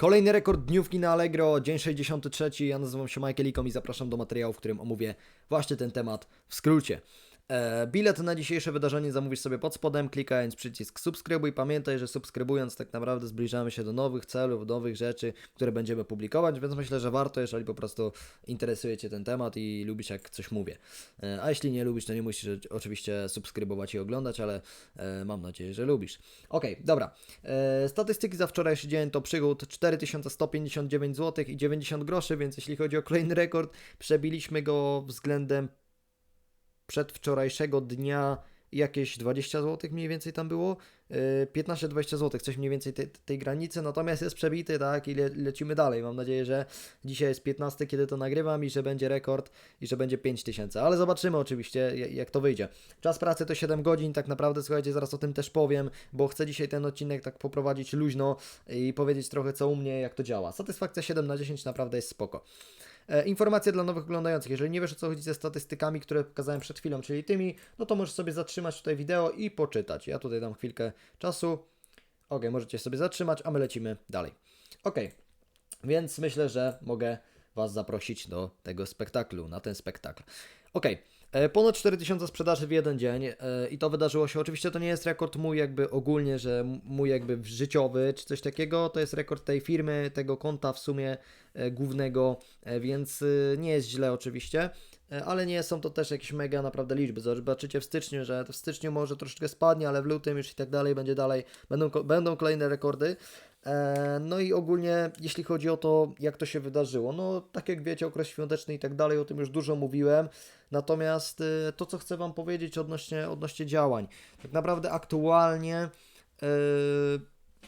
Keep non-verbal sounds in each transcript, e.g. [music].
Kolejny rekord dniówki na Allegro, dzień 63. Ja nazywam się Michael Ikom i zapraszam do materiału, w którym omówię właśnie ten temat w skrócie. E, bilet na dzisiejsze wydarzenie zamówisz sobie pod spodem, klikając przycisk subskrybuj. Pamiętaj, że subskrybując tak naprawdę zbliżamy się do nowych celów, nowych rzeczy, które będziemy publikować, więc myślę, że warto, jeżeli po prostu interesuje Cię ten temat i lubisz jak coś mówię. E, a jeśli nie lubisz, to nie musisz oczywiście subskrybować i oglądać, ale e, mam nadzieję, że lubisz. Ok, dobra. Statystyki za wczorajszy dzień to przygód 4159 zł i 90 groszy, więc jeśli chodzi o kolejny rekord, przebiliśmy go względem przedwczorajszego dnia jakieś 20 zł mniej więcej tam było, yy, 15-20 zł, coś mniej więcej tej, tej granicy, natomiast jest przebity, tak, i le, lecimy dalej. Mam nadzieję, że dzisiaj jest 15, kiedy to nagrywam i że będzie rekord i że będzie 5000, ale zobaczymy oczywiście, jak to wyjdzie. Czas pracy to 7 godzin, tak naprawdę, słuchajcie, zaraz o tym też powiem, bo chcę dzisiaj ten odcinek tak poprowadzić luźno i powiedzieć trochę co u mnie, jak to działa. Satysfakcja 7 na 10 naprawdę jest spoko. E, informacje dla nowych oglądających. Jeżeli nie wiesz o co chodzi ze statystykami, które pokazałem przed chwilą, czyli tymi, no to możesz sobie zatrzymać tutaj wideo i poczytać. Ja tutaj dam chwilkę czasu. Ok, możecie sobie zatrzymać, a my lecimy dalej. Ok, więc myślę, że mogę Was zaprosić do tego spektaklu, na ten spektakl. Ok, e, ponad 4000 sprzedaży w jeden dzień e, i to wydarzyło się. Oczywiście to nie jest rekord mój jakby ogólnie, że mój jakby życiowy czy coś takiego, to jest rekord tej firmy, tego konta w sumie e, głównego, więc nie jest źle oczywiście. Ale nie są to też jakieś mega naprawdę liczby. Zobaczycie w styczniu, że w styczniu może troszeczkę spadnie, ale w lutym już i tak dalej będzie dalej. Będą, będą kolejne rekordy. E, no i ogólnie, jeśli chodzi o to, jak to się wydarzyło, no tak jak wiecie, okres świąteczny i tak dalej, o tym już dużo mówiłem. Natomiast e, to, co chcę Wam powiedzieć odnośnie, odnośnie działań, tak naprawdę aktualnie. Yy,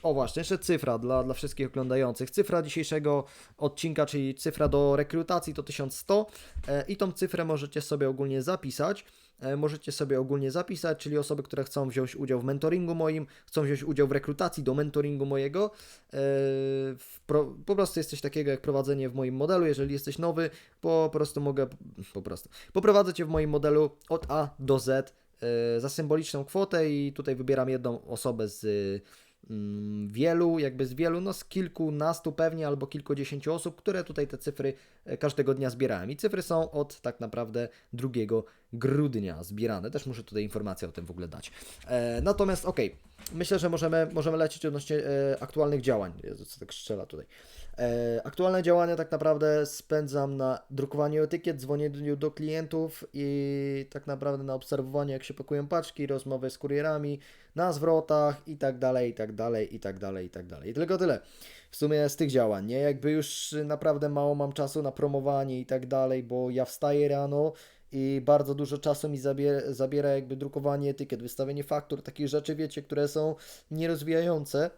o właśnie, jeszcze cyfra dla, dla wszystkich oglądających. Cyfra dzisiejszego odcinka, czyli cyfra do rekrutacji to 1100 i tą cyfrę możecie sobie ogólnie zapisać. E, możecie sobie ogólnie zapisać, czyli osoby, które chcą wziąć udział w mentoringu moim, chcą wziąć udział w rekrutacji do mentoringu mojego. E, po prostu jest coś takiego jak prowadzenie w moim modelu. Jeżeli jesteś nowy, po prostu mogę, po prostu, poprowadzę Cię w moim modelu od A do Z e, za symboliczną kwotę i tutaj wybieram jedną osobę z wielu, jakby z wielu, no z kilkunastu pewnie albo kilkudziesięciu osób, które tutaj te cyfry e, każdego dnia zbierałem. I cyfry są od tak naprawdę 2 grudnia zbierane. Też muszę tutaj informację o tym w ogóle dać. E, natomiast okej, okay. myślę, że możemy, możemy lecieć odnośnie e, aktualnych działań. Jezu, co tak strzela tutaj. E, aktualne działania tak naprawdę spędzam na drukowaniu etykiet, dzwonieniu do klientów i tak naprawdę na obserwowaniu, jak się pakują paczki, rozmowy z kurierami, na zwrotach i tak dalej, i tak dalej, i tak dalej, i tak dalej. I tylko tyle. W sumie z tych działań, nie? Jakby już naprawdę mało mam czasu na promowanie i tak dalej, bo ja wstaję rano i bardzo dużo czasu mi zabiera, zabiera jakby drukowanie etykiet, wystawienie faktur, takich rzeczy, wiecie, które są nierozwijające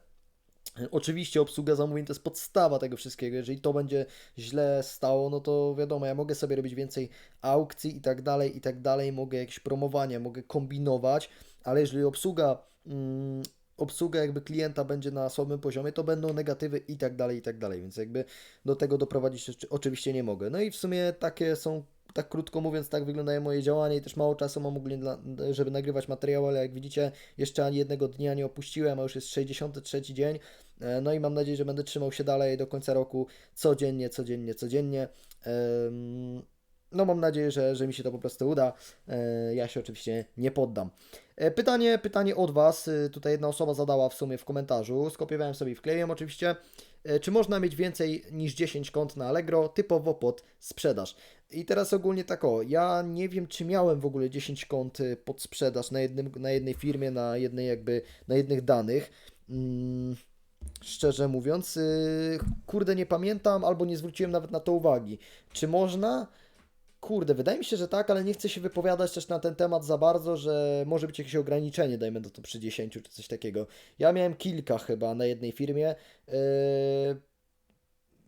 Oczywiście obsługa zamówień to jest podstawa tego wszystkiego. Jeżeli to będzie źle stało, no to wiadomo, ja mogę sobie robić więcej aukcji i tak dalej, i tak dalej, mogę jakieś promowania, mogę kombinować, ale jeżeli obsługa, mm, obsługa jakby klienta będzie na słabym poziomie, to będą negatywy i tak dalej, i tak dalej, więc jakby do tego doprowadzić oczywiście nie mogę. No i w sumie takie są tak krótko mówiąc, tak wyglądają moje działania i też mało czasu mam ogólnie, dla, żeby nagrywać materiał, ale jak widzicie, jeszcze ani jednego dnia nie opuściłem, a już jest 63 dzień. E, no i mam nadzieję, że będę trzymał się dalej do końca roku codziennie, codziennie, codziennie. No mam nadzieję, że, że mi się to po prostu uda. E, ja się oczywiście nie poddam. E, pytanie, pytanie od Was. Tutaj jedna osoba zadała w sumie w komentarzu. Skopiowałem sobie wklejem oczywiście. Czy można mieć więcej niż 10 kont na Allegro, typowo pod sprzedaż? I teraz ogólnie tak o, ja nie wiem, czy miałem w ogóle 10 kont pod sprzedaż na, jednym, na jednej firmie, na jednej jakby, na jednych danych. Hmm szczerze mówiąc. Kurde, nie pamiętam albo nie zwróciłem nawet na to uwagi. Czy można? Kurde, wydaje mi się, że tak, ale nie chcę się wypowiadać też na ten temat za bardzo, że może być jakieś ograniczenie, dajmy to, to przy 10 czy coś takiego. Ja miałem kilka chyba na jednej firmie. Yy,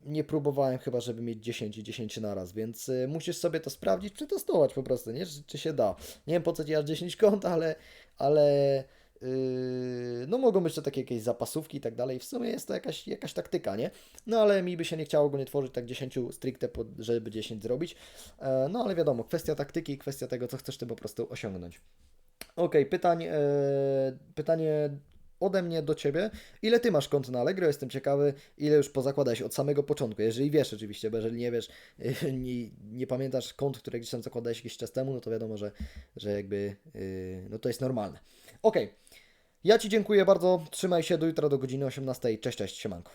nie próbowałem chyba, żeby mieć 10 i 10 na raz, więc yy, musisz sobie to sprawdzić, przetestować po prostu, nie? Czy, czy się da. Nie wiem po co ci aż 10 kont, ale, ale Yy, no mogą być to takie jakieś zapasówki i tak dalej. W sumie jest to jakaś, jakaś taktyka, nie? No ale mi by się nie chciało go nie tworzyć tak 10 stricte, pod, żeby 10 zrobić. E, no ale wiadomo, kwestia taktyki kwestia tego, co chcesz ty po prostu osiągnąć. Ok, pytań, e, pytanie ode mnie do Ciebie. Ile Ty masz kont na Allegro? Jestem ciekawy, ile już pozakładałeś od samego początku. Jeżeli wiesz oczywiście, bo jeżeli nie wiesz, [laughs] nie, nie pamiętasz kont, które gdzieś tam zakładałeś jakiś czas temu, no to wiadomo, że, że jakby, yy, no to jest normalne. Okej. Okay. Ja Ci dziękuję bardzo, trzymaj się, do jutra do godziny 18. Cześć, cześć, siemanko.